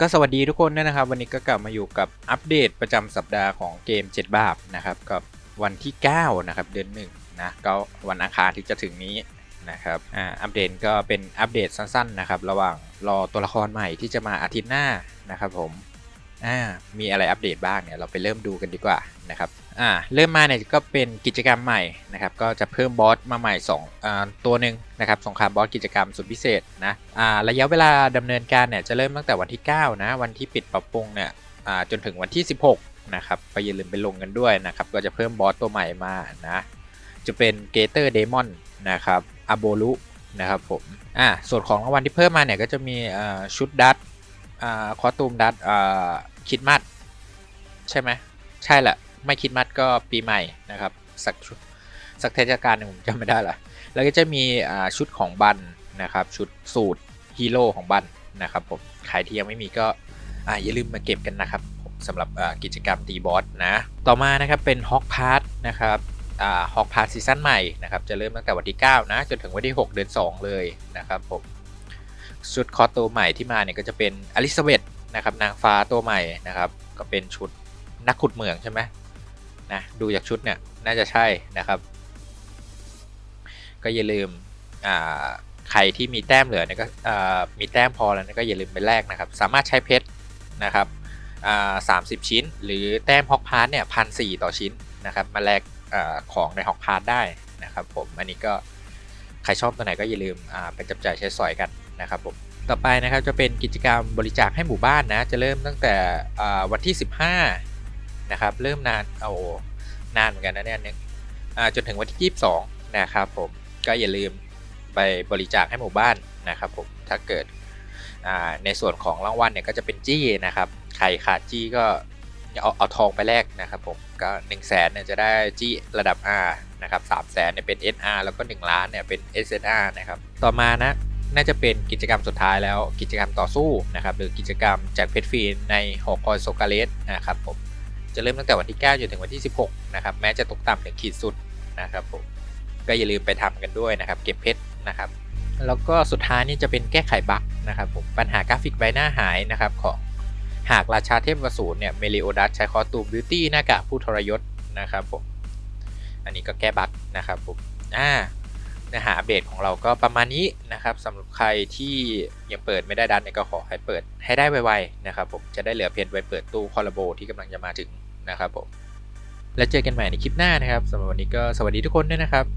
ก็สวัสดีทุกคนด้วยนะครับ วันนี้ก็กลับมาอยู่กับอัปเดตประจำสัปดาห์ของเกม 7 บาปนะครับกับวันที่ 9 นะครับ เดือนหนึ่งนะก็วันอังคารที่จะถึงนี้นะครับอ่าอัปเดตก็เป็นอัปเดตสั้นๆนะครับ ระหว่างรอตัวละครใหม่ที่จะมาอาทิตย์หน้านะครับผม อ่ามีอะไรอัปเดตบ้างเนี่ยเราไปเริ่มดูกันดีกว่านะครับอ่าเริ่มมาเนี่ยก็เป็นกิจกรรมใหม่นะครับก็จะเพิ่มบอสมาใหม่2อ่าตัวหนึ่งนะครับสงครามบอสกิจกรรมสุดพิเศษนะอ่าระยะเวลาดำเนินการเนี่ยจะเริ่มตั้งแต่วันที่ 9 นะวันที่ปิดปรับปรุงเนี่ยอ่าจนถึงวันที่ 16นะครับก็อย่าลืมไปลงกันด้วยนะครับก็จะเพิ่มบอสตัวใหม่มานะจะเป็นเกเตอร์เดมอนนะครับอาโบลุนะครับผมอ่าส่วนของรางวัลที่เพิ่มมาเนี่ยก็จะมีชุดดัต อ่าคอตูมดัตอ่าคิดมัดใช่ไหมใช่แหละ ไม่คิดมัดก็ปีใหม่นะครับ สักสักเทศกาลหนึ่งผมจำไม่ได้ละแล้วก็จะมีอ่าชุดของบันนะครับ ชุดสูตรฮีโร่ของบันนะครับผมใครที่ยังไม่มีก็อ่าอย่าลืมมาเก็บกันนะครับสำหรับกิจกรรมตีบอสนะ ต่อมานะครับเป็นฮอกพาร์ทนะครับฮอกพาร์ทซีซั่นใหม่นะครับจะเริ่มตั้งแต่วันที่ 9 นะ จนถึงวันที่ 6 เดือน 2 เลยนะครับผม ชุดคอสตัวใหม่ที่มาเนี่ยก็จะเป็นอลิซาเบธนะครับนางฟ้าตัวใหม่นะครับ ก็เป็นชุดนักขุดเหมืองใช่ไหมนะดูจากชุดเนี่ยน่าจะใช่นะครับ ก็อย่าลืมอ่าใครที่มีแต้มเหลือเนี่ยก็มีแต้มพอแล้วเนี่ยก็อย่าลืมไปแลกนะครับ สามารถใช้เพชรนะครับสามสิบชิ้น หรือแต้มฮอกพาร์ทเนี่ยพันสี่ต่อชิ้นนะครับ มาแลกอของในฮอกพาร์ทได้นะครับผม อันนี้ก็ใครชอบตัวไหนก็อย่าลืมไปจับจ่ายใช้สอยกัน นะครับผมต่อไปนะครับจะเป็นกิจกรรมบริจาคให้หมู่บ้านนะจะเริ่มตั้งแต่วันที่ 15นะครับเริ่มนานเอานานเหมือนกันนะเนี่ยนึงจนถึงวันที่ 22นะครับผมก็อย่าลืมไปบริจาคให้หมู่บ้านนะครับผมถ้าเกิดในส่วนของรางวัลเนี่ยก็จะเป็นจี้นะครับใครขาดจี้ก็เอาเอาทองไปแลกนะครับผมก็1 0 0 0 0แสนเนี่ยจะได้จี้ระดับ R นะครับ3 0 0แสนเนี่ยเป็น SR แล้วก็ 1 ล้านเนี่ยเป็น SSR นะครับต่อมานะ น่าจะเป็นกิจกรรมสุดท้ายแล้วกิจกรรมต่อสู้นะครับหรือกิจกรรมแจกเพชรฟรีในหอคอยโซกาเลสนะครับผมจะเริ่มตั้งแต่วันที่ 9 จนถึงวันที่ 16 นะครับ แม้จะตกต่ำถึงขีดสุดนะครับผมก็อย่าลืมไปทำกันด้วยนะครับ เก็บเพชรนะครับ แล้วก็สุดท้ายนี่จะเป็นแก้ไขบั๊กนะครับผมปัญหากราฟิกใบหน้าหายนะครับของหากราชาเทพวสูรเนี่ยเมลิโอดัสใช้คอตูมบิวตี้หน้ากากผู้ทรยศนะครับผมอันนี้ก็แก้บั๊กนะครับผมอ่า เนื้อหาอัปเดตของเราก็ประมาณนี้นะครับสำหรับใครที่ยังเปิดไม่ได้ดันเนี่ยก็ขอให้เปิดให้ได้ไวๆนะครับผมจะได้เหลือเพียงไว้เปิดตู้คอลลาโบที่กำลังจะมาถึงนะครับผมแล้วเจอกันใหม่ในคลิปหน้านะครับสำหรับวันนี้ก็สวัสดีทุกคนด้วยนะครับ